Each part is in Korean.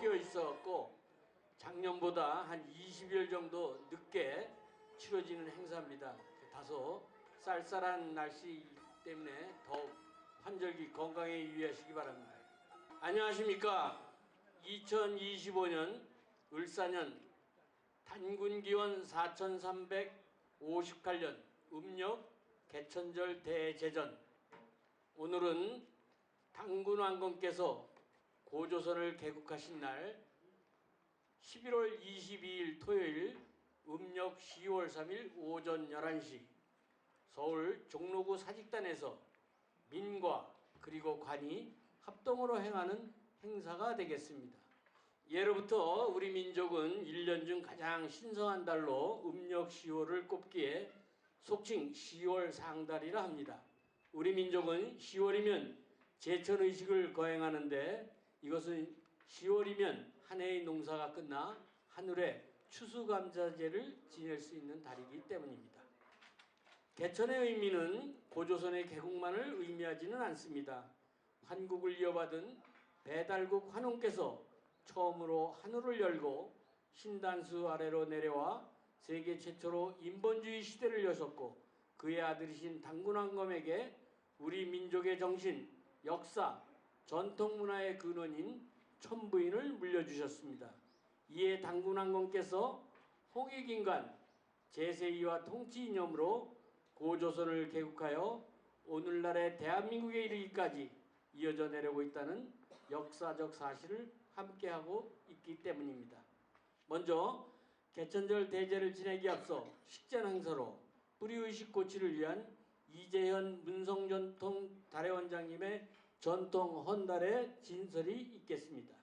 끼어 있었고 작년보다 한 20일 정도 늦게 치러지는 행사입니다. 다소 쌀쌀한 날씨 때문에 더욱 환절기 건강에 유의하시기 바랍니다. 안녕하십니까. 2025년 을사년 단군기원 4358년 음력 개천절 대제전 오늘은 당군왕건께서 고조선을 개국하신 날 11월 22일 토요일 음력 10월 3일 오전 11시 서울 종로구 사직단에서 민과 그리고 관이 합동으로 행하는 행사가 되겠습니다. 예로부터 우리 민족은 1년 중 가장 신성한 달로 음력 10월을 꼽기에 속칭 10월 상달이라 합니다. 우리 민족은 10월이면 제천 의식을 거행하는데 이것은 10월이면 한 해의 농사가 끝나 하늘에 추수감사제를 지낼 수 있는 달이기 때문입니다. 개천의 의미는 고조선의 개국만을 의미하지는 않습니다. 한국을 이어받은 배달국 환웅께서 처음으로 하늘을 열고 신단수 아래로 내려와 세계 최초로 인본주의 시대를 여셨고 그의 아들이신 당군왕검에게 우리 민족의 정신, 역사, 전통 문화의 근원인 천부인을 물려주셨습니다. 이에 당군왕건께서 홍익인간 제세이와 통치 이념으로 고조선을 개국하여 오늘날의 대한민국에 이르기까지 이어져 내려고 있다는 역사적 사실을 함께하고 있기 때문입니다. 먼저 개천절 대제를 지내기 앞서 행사로 뿌리의식 고치를 위한 이재현 문성전통 다례원장님의 전통 헌달의 진설이 있겠습니다.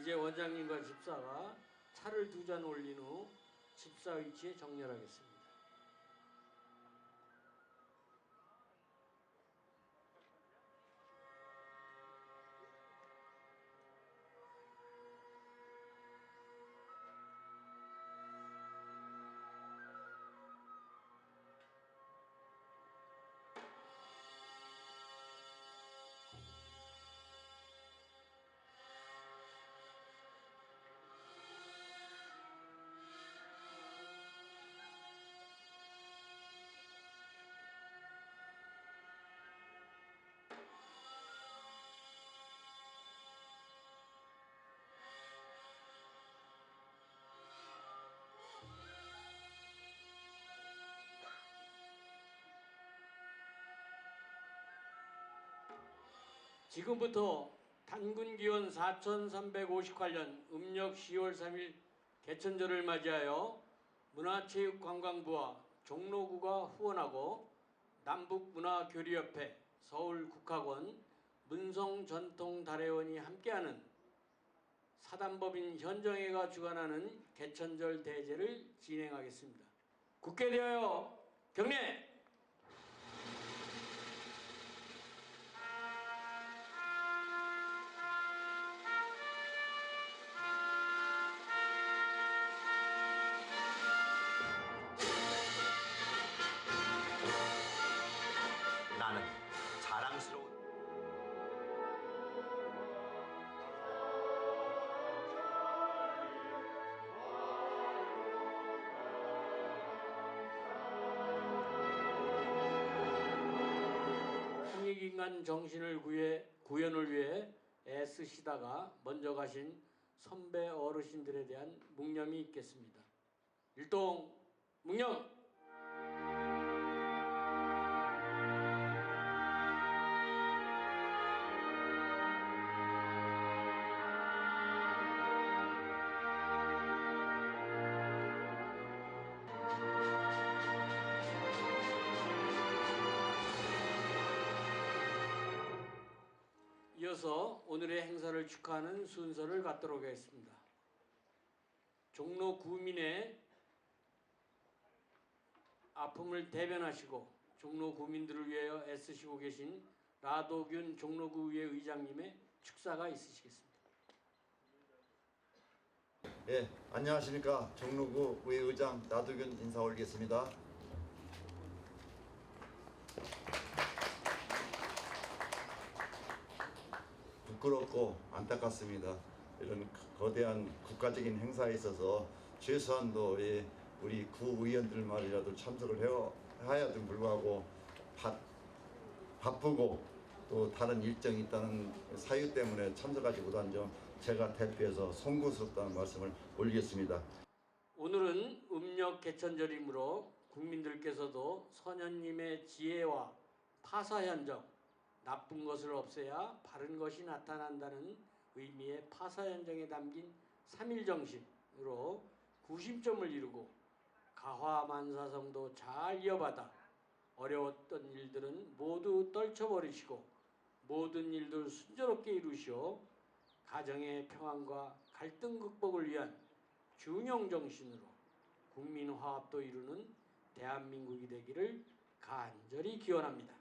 이제 원장님과 집사가 차를 두 잔 올린 후 집사 위치에 정렬하겠습니다. 지금부터 단군 기원 4358년 음력 10월 3일 개천절을 맞이하여 문화체육관광부와 종로구가 후원하고 남북문화교류협회, 서울국학원, 문성전통다례원이 함께하는 사단법인 현정회가 주관하는 개천절 대제를 진행하겠습니다. 굳게 되어 경례! 홍익인간 정신을 구해 구현을 위해 애쓰시다가 먼저 가신 선배 어르신들에 대한 묵념이 있겠습니다. 일동 묵념. 이어서 오늘의 행사를 축하하는 순서를 갖도록 하겠습니다. 종로 구민의 아픔을 대변하시고 종로 구민들을 위하여 애쓰시고 계신 라도균 종로구의회 의장님의 축사가 있으시겠습니다. 예, 안녕하십니까. 종로구 의회의장 나두균 인사 올리겠습니다. 부끄럽고 안타깝습니다. 이런 거대한 국가적인 행사에 있어서 최소한도 예, 우리 구의원들만이라도 참석을 해야, 해야도 불구하고 바, 바쁘고 또 다른 일정이 있다는 사유 때문에 참석하지 못한 점 제가 대표해서 송구스럽다는 말씀을 올리겠습니다. 오늘은 음력 개천절이므로 국민들께서도 선현님의 지혜와 파사 현정, 나쁜 것을 없애야 바른 것이 나타난다는 의미의 파사 현정에 담긴 삼일 정신으로 구심점을 이루고 가화만사성도 잘 이어받아 어려웠던 일들은 모두 떨쳐버리시고 모든 일들 순조롭게 이루시오 가정의 평안과 갈등 극복을 위한 중용 정신으로 국민 화합도 이루는 대한민국이 되기를 간절히 기원합니다.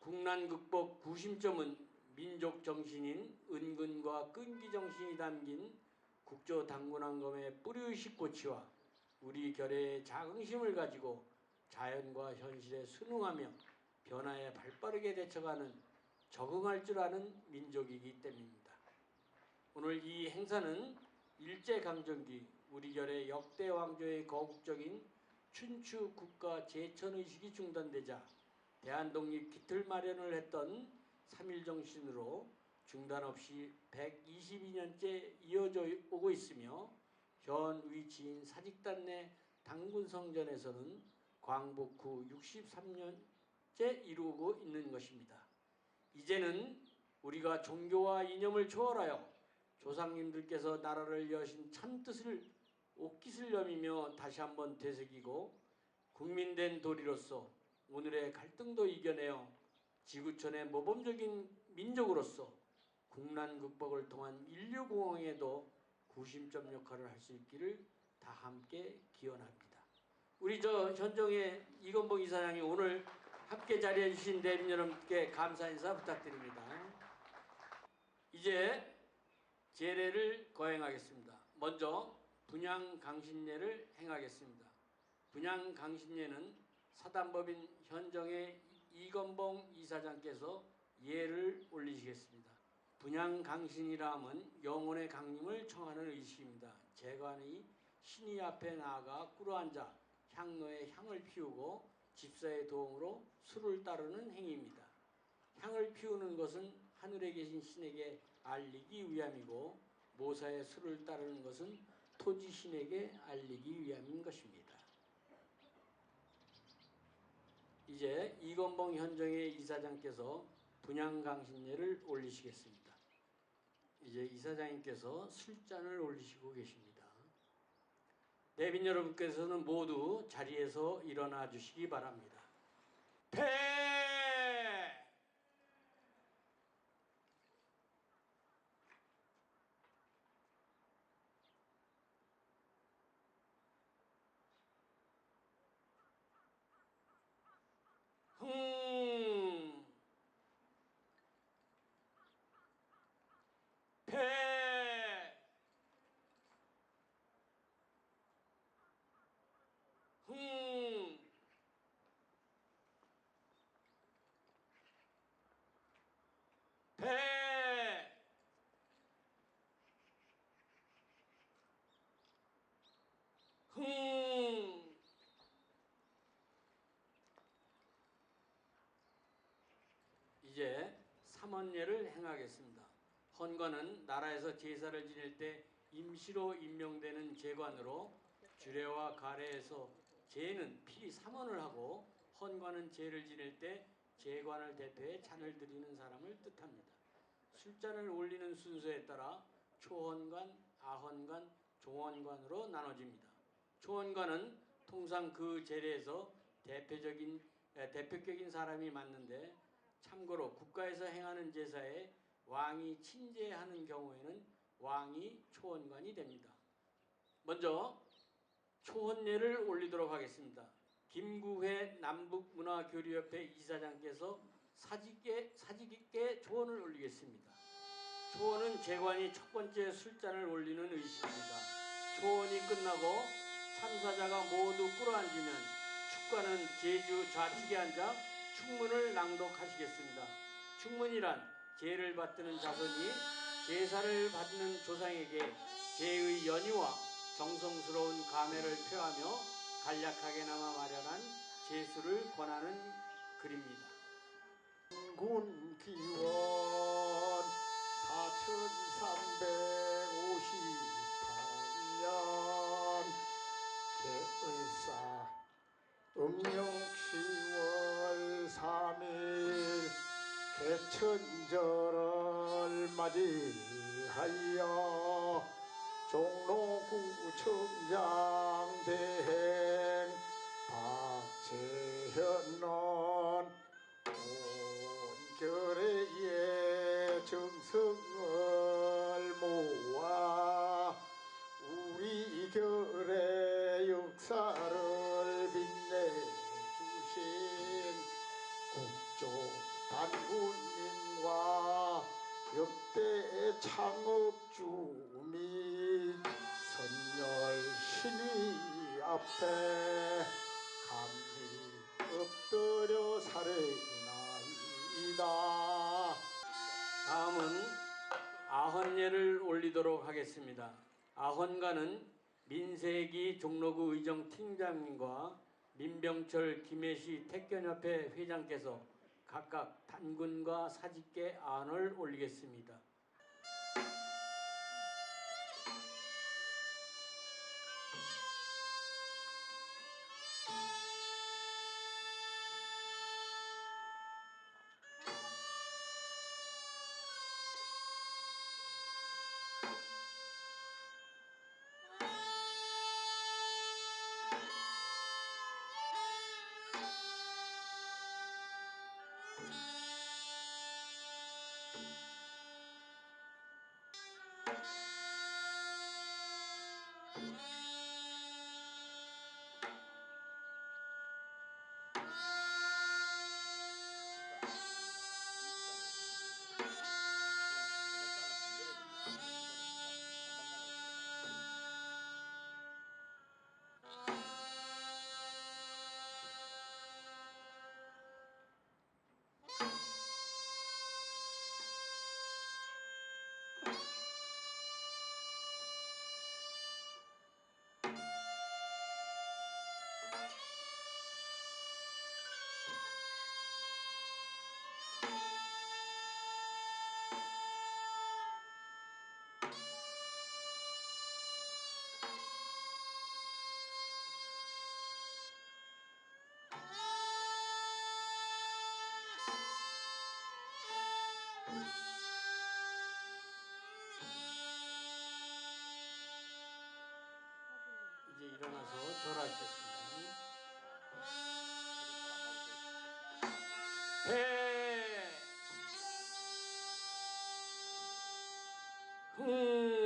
국난 극복 구심점은 민족 정신인 은근과 끈기 정신이 담긴 국조 당군왕검의 뿌리의식 고치와 우리 결의의 자긍심을 가지고 자연과 현실에 순응하며 변화에 발빠르게 대처가는 적응할 줄 아는 민족이기 때문입니다. 오늘 이 행사는 일제강점기 우리 결의 역대 왕조의 거국적인 춘추 국가 제천 의식이 중단되자 대한 독립 기틀 마련을 했던 3.1 정신으로 중단 없이 122년째 이어져 오고 있으며 현 위치인 사직단 내 당군성전에서는 광복 후 63년째 이루고 있는 것입니다. 이제는 우리가 종교와 이념을 초월하여 조상님들께서 나라를 여신 참 뜻을 옥깃을 여미며 다시 한번 되새기고 국민된 도리로서 오늘의 갈등도 이겨내어 지구촌의 모범적인 민족으로서 국난 극복을 통한 인류 공황에도 구심점 역할을 할 수 있기를 다 함께 기원합니다. 우리 저 현정의 이건복 이사장이 오늘 함께 자리해 주신 대민 여러분께 감사 인사 부탁드립니다. 이제 제례를 거행하겠습니다. 먼저 분양 강신례를 행하겠습니다. 분양 강신례는 사단법인 현정의 이건봉 이사장께서 예를 올리시겠습니다. 분양 강신이라 함은 영혼의 강림을 청하는 의식입니다. 재관이 신이 앞에 나아가 꿇어앉아 향로에 향을 피우고 집사의 도움으로 술을 따르는 행위입니다. 향을 피우는 것은 하늘에 계신 신에게 알리기 위함이고 모사의 술을 따르는 것은 토지 신에게 알리기 위함인 것입니다. 이제 이건봉 현정의 이사장께서 분양강신례를 올리시겠습니다. 이제 이사장님께서 술잔을 올리시고 계십니다. 대빈 여러분께서는 모두 자리에서 일어나 주시기 바랍니다. 폐! 흥! 폐! 흥! 폐! 흥! 이제 삼원례를 행하겠습니다. 헌관은 나라에서 제사를 지낼 때 임시로 임명되는 제관으로 주례와 가례에서 제는 필히 삼원을 하고 헌관은 제를 지낼 때 제관을 대표해 잔을 드리는 사람을 뜻합니다. 술잔을 올리는 순서에 따라 초헌관, 아헌관, 종헌관으로 나눠집니다. 초헌관은 통상 그 제례에서 대표적인 에, 대표격인 사람이 맞는데 참고로 국가에서 행하는 제사에 왕이 친제하는 경우에는 왕이 초원관이 됩니다. 먼저 초혼례를 올리도록 하겠습니다. 김구회 남북문화교류협회 이사장께서 사직계 사직 있게 초원을 올리겠습니다. 초원은 재관이 첫 번째 술잔을 올리는 의식입니다. 초원이 끝나고 참사자가 모두 꿇어앉으면 축가는 제주 좌측에 앉아 축문을 낭독하시겠습니다. 축문이란 제를 받드는 자손이 제사를 받는 조상에게 제의 연유와 정성스러운 감회를 표하며 간략하게나마 마련한 제수를 권하는 글입니다. 군 기원 4358년 개의사 음력 천절을 맞이하여 종로구청장 대행 박재현은 온결의 정성 창업주 및 선열 신의 앞에 감히 엎드려 살해나이다. 다음은 아헌예를 올리도록 하겠습니다. 아헌가는 민세기 종로구 의정 팀장님과 민병철 김해시 택견협회 회장께서 각각 단군과 사직계 아헌을 올리겠습니다. 이 일어나서 절하시겠습니다. 배 흥.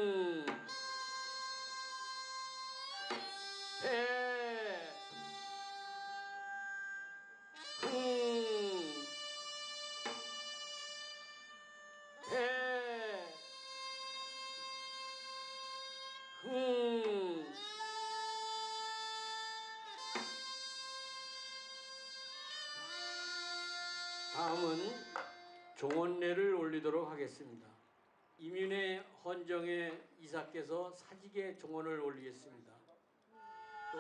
다음은 종원례를 올리도록 하겠습니다. 이민의 헌정의 이사께서 사직의 종원을 올리겠습니다. 또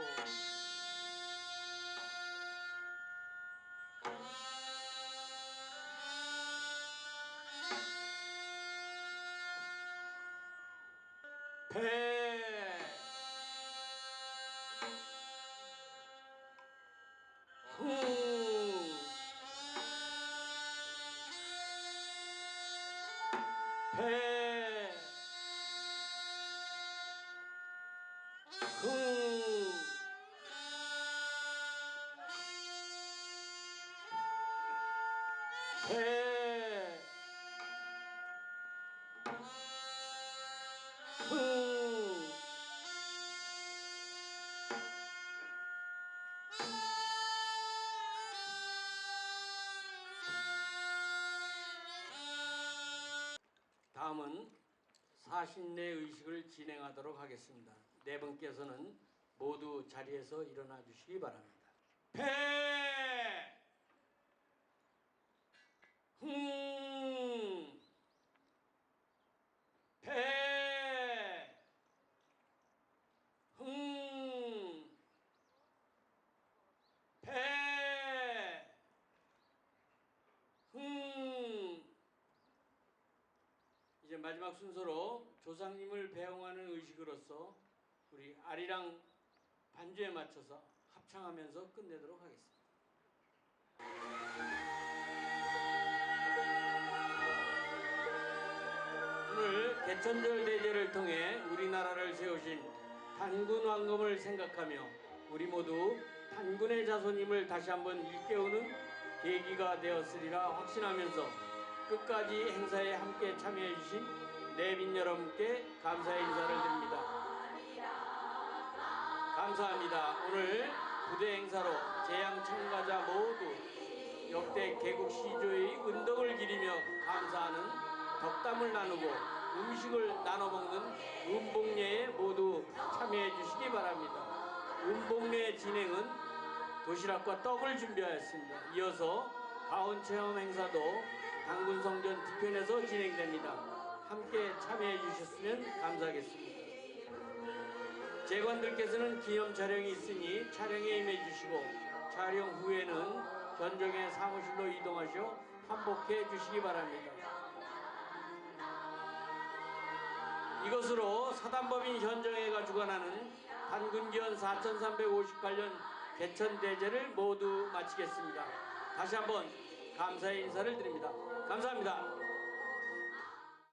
배, 해 후. 다음은 사신내 의식을 진행하도록 하겠습니다. 네 분께서는 모두 자리에서 일어나 주시기 바랍니다. 순서로 조상님을 배웅하는 의식으로서 우리 아리랑 반주에 맞춰서 합창하면서 끝내도록 하겠습니다. 오늘 개천절 대제를 통해 우리나라를 세우신 단군 왕검을 생각하며 우리 모두 단군의 자손임을 다시 한번 일깨우는 계기가 되었으리라 확신하면서 끝까지 행사에 함께 참여해 주신 내빈 여러분께 감사의 인사를 드립니다. 감사합니다. 오늘 부대 행사로 재양 참가자 모두 역대 개국 시조의 은덕을 기리며 감사하는 덕담을 나누고 음식을 나눠 먹는 음복례에 모두 참여해 주시기 바랍니다. 음복례 진행은 도시락과 떡을 준비하였습니다. 이어서 가온 체험 행사도 당군성전 뒤편에서 진행됩니다. 함께 참여해 주셨으면 감사하겠습니다. 재관들께서는 기념 촬영이 있으니 촬영에 임해 주시고 촬영 후에는 현정의 사무실로 이동하셔 한복해 주시기 바랍니다. 이것으로 사단법인 현정회가 주관하는 단군기원 4358년 개천대제를 모두 마치겠습니다. 다시 한번 감사의 인사를 드립니다. 감사합니다.